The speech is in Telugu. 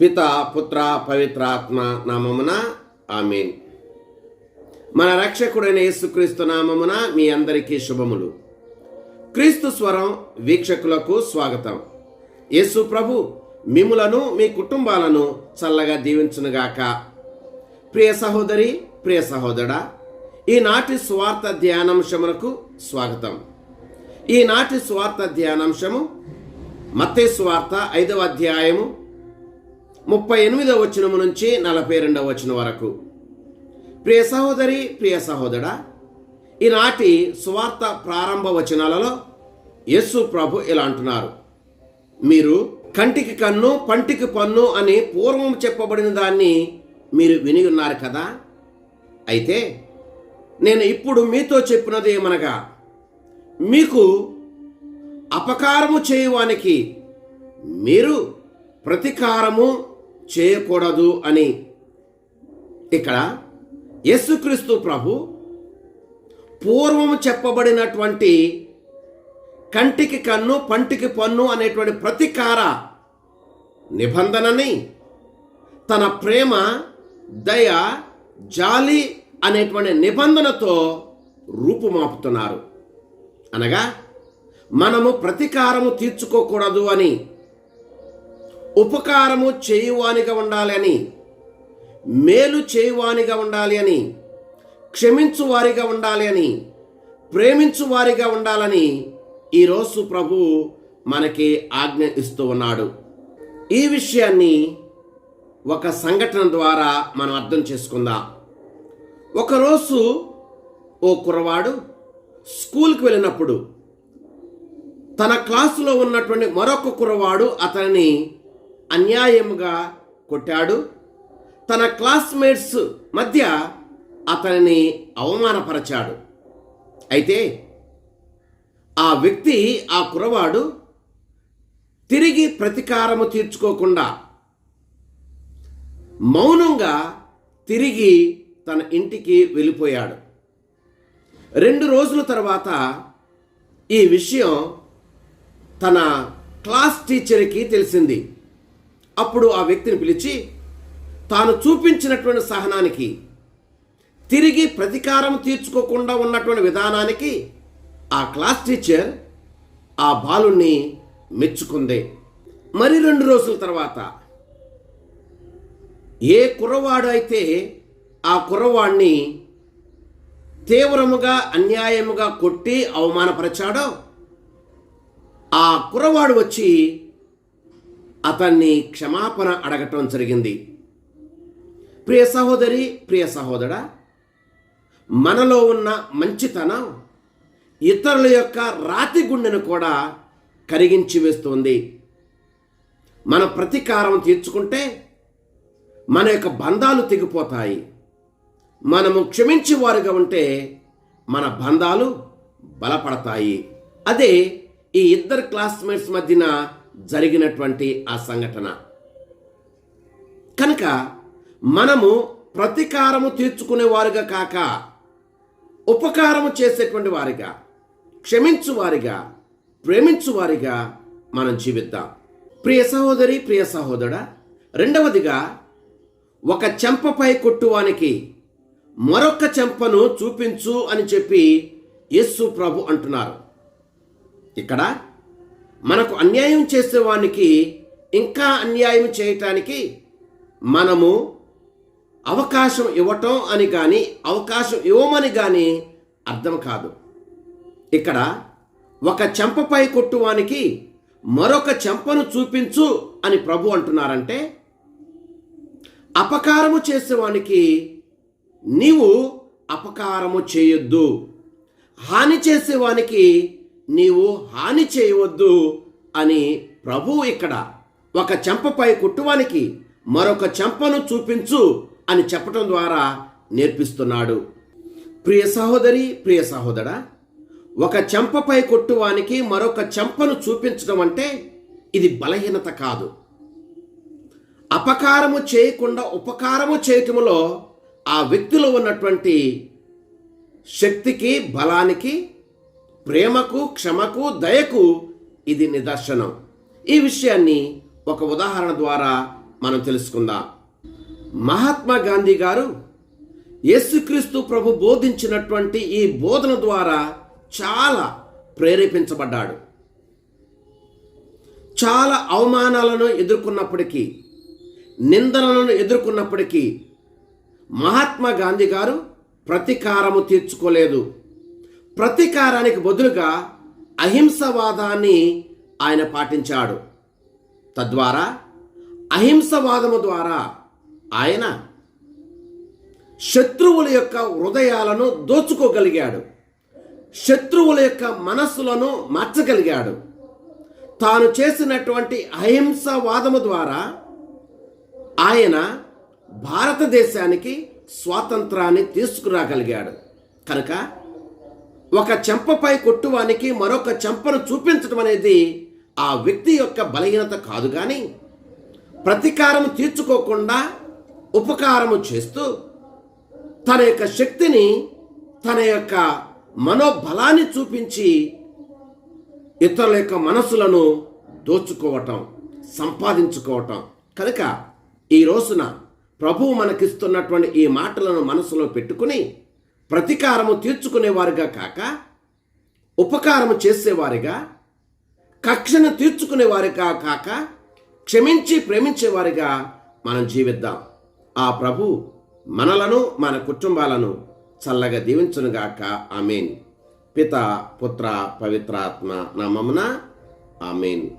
పిత పుత్ర పవిత్రాత్మ నామమున ఆమెన్. మన రక్షకుడైన యేసుక్రీస్తు నామమున మీ అందరికీ శుభములు. క్రీస్తు స్వరం వీక్షకులకు స్వాగతం. యేసు ప్రభు మిములను మీ కుటుంబాలను చల్లగా దీవించునుగాక. ప్రియ సహోదరి ప్రియ సహోదరా ఈనాటి స్వార్థ ధ్యానాంశములకు స్వాగతం. ఈనాటి స్వార్థ ధ్యానాంశము మత్తే స్వార్థ ఐదవ అధ్యాయము ముప్పై ఎనిమిదవ వచనము నుంచి నలభై రెండవ వచనం వరకు. ప్రియ సహోదరి ప్రియ సహోదరా ఈనాటి సువార్త ప్రారంభ వచనాలలో యస్సు ప్రభు ఇలా అంటున్నారు. మీరు కంటికి కన్ను పంటికి పన్ను అని పూర్వం చెప్పబడిన దాన్ని మీరు విని ఉన్నారు కదా? అయితే నేను ఇప్పుడు మీతో చెప్పినది ఏమనగా మీకు అపకారము చేయువానికి మీరు ప్రతీకారము చేయకూడదు అని ఇక్కడ యేసుక్రీస్తు ప్రభు పూర్వము చెప్పబడినటువంటి కంటికి కన్ను పంటికి పన్ను అనేటువంటి ప్రతీకార నిబంధనని తన ప్రేమ దయ జాలి అనేటువంటి నిబంధనతో రూపుమాపుతున్నారు. అనగా మనము ప్రతీకారము తీర్చుకోకూడదు అని ఉపకారము చేయువానిగా ఉండాలి అని మేలు చేయువానిగా ఉండాలి అని క్షమించు వారిగా ఉండాలి అని ప్రేమించు వారిగా ఉండాలని ఈరోజు ప్రభు మనకి ఆజ్ఞ ఇస్తూ ఉన్నాడు. ఈ విషయాన్ని ఒక సంఘటన ద్వారా మనం అర్థం చేసుకుందాం. ఒకరోజు ఓ కుర్రవాడు స్కూల్కి వెళ్ళినప్పుడు తన క్లాసులో ఉన్నటువంటి మరొక కుర్రవాడు అతనిని అన్యాయముగా కొట్టాడు. తన క్లాస్మేట్స్ మధ్య అతనిని అవమానపరచాడు. అయితే ఆ వ్యక్తి ఆ కురవాడు తిరిగి ప్రతీకారము తీర్చుకోకుండా మౌనంగా తిరిగి తన ఇంటికి వెళ్ళిపోయాడు. రెండు రోజుల తర్వాత ఈ విషయం తన క్లాస్ టీచర్కి తెలిసింది. అప్పుడు ఆ వ్యక్తిని పిలిచి తాను చూపించినటువంటి సహనానికి తిరిగి ప్రతీకారం తీర్చుకోకుండా ఉన్నటువంటి విధానానికి ఆ క్లాస్ టీచర్ ఆ బాలుణ్ణి మెచ్చుకుంది. మరి రెండు రోజుల తర్వాత ఏ కుర్రవాడు అయితే ఆ కుర్రవాడిని తీవ్రముగా అన్యాయముగా కొట్టి అవమానపరిచాడో ఆ కుర్రవాడు వచ్చి అతన్ని క్షమాపణ అడగటం జరిగింది. ప్రియ సహోదరి ప్రియ సహోదరా మనలో ఉన్న మంచితనం ఇతరుల యొక్క రాతి గుండెను కూడా కరిగించి వేస్తుంది. మన ప్రతీకారం తీర్చుకుంటే మన యొక్క బంధాలు తెగిపోతాయి. మనము క్షమించి వారుగా ఉంటే మన బంధాలు బలపడతాయి. అదే ఈ ఇద్దరు క్లాస్మేట్స్ మధ్యన జరిగినటువంటి ఆ సంఘటన. కనుక మనము ప్రతీకారము తీర్చుకునేవారుగా కాక ఉపకారము చేసేటువంటి వారిగా క్షమించు వారిగా ప్రేమించు వారిగా మనం జీవిద్దాం. ప్రియ సహోదరి ప్రియ సహోదరుడా రెండవదిగా ఒక చెంపపై కొట్టువానికి మరొక చెంపను చూపించు అని చెప్పి యేసు ప్రభు అంటున్నారు. ఇక్కడ మనకు అన్యాయం చేసేవానికి ఇంకా అన్యాయం చేయటానికి మనము అవకాశం ఇవ్వటం అని కానీ అవకాశం ఇవ్వమని కానీ అర్థం కాదు. ఇక్కడ ఒక చెంపపై కొట్టువానికి మరొక చెంపను చూపించు అని ప్రభు అంటున్నారంటే అపకారము చేసేవానికి నీవు అపకారము చేయొద్దు. హాని చేసేవానికి నీవు హాని చేయవద్దు అని ప్రభు ఇక్కడ ఒక చెంపపై కుట్టువానికి మరొక చెంపను చూపించు అని చెప్పటం ద్వారా నేర్పిస్తున్నాడు. ప్రియ సహోదరి ప్రియ సహోదరా ఒక చెంపపై కొట్టువానికి మరొక చెంపను చూపించడం అంటే ఇది బలహీనత కాదు. అపకారము చేయకుండా ఉపకారము చేయటములో ఆ వ్యక్తిలో ఉన్నటువంటి శక్తికి బలానికి ప్రేమకు క్షమకు దయకు ఇది నిదర్శనం. ఈ విషయాన్ని ఒక ఉదాహరణ ద్వారా మనం తెలుసుకుందాం. మహాత్మా గాంధీ గారు యేసుక్రీస్తు ప్రభు బోధించినటువంటి ఈ బోధన ద్వారా చాలా ప్రేరేపించబడ్డాడు. చాలా అవమానాలను ఎదుర్కొన్నప్పటికీ నిందనలను ఎదుర్కొన్నప్పటికీ మహాత్మా గాంధీ గారు ప్రతీకారము తీర్చుకోలేదు. ప్రతీకారానికి బదులుగా అహింసవాదాన్ని ఆయన పాటించాడు. తద్వారా అహింసవాదము ద్వారా ఆయన శత్రువుల యొక్క హృదయాలను దోచుకోగలిగాడు. శత్రువుల యొక్క మనస్సులను మార్చగలిగాడు. తాను చేసినటువంటి అహింసవాదము ద్వారా ఆయన భారతదేశానికి స్వాతంత్రాన్ని తీసుకురాగలిగాడు. కనుక ఒక చెంపపై కొట్టువానికి మరొక చెంపను చూపించడం అనేది ఆ వ్యక్తి యొక్క బలహీనత కాదు కానీ ప్రతీకారం తీర్చుకోకుండా ఉపకారము చేస్తూ తన యొక్క శక్తిని తన యొక్క మనోబలాన్ని చూపించి ఇతరుల యొక్క మనసులను దోచుకోవటం సంపాదించుకోవటం. కనుక ఈ రోజున ప్రభువు మనకిస్తున్నటువంటి ఈ మాటలను మనసులో పెట్టుకుని ప్రతీకారము తీర్చుకునేవారుగా కాక ఉపకారము చేసేవారిగా కక్షను తీర్చుకునేవారిగా కాక క్షమించి ప్రేమించేవారిగా మనం జీవిద్దాం. ఆ ప్రభు మనలను మన కుటుంబాలను చల్లగా దీవించునుగాక ఆమెన్. పిత పుత్ర పవిత్రాత్మ నామమున ఆమెన్.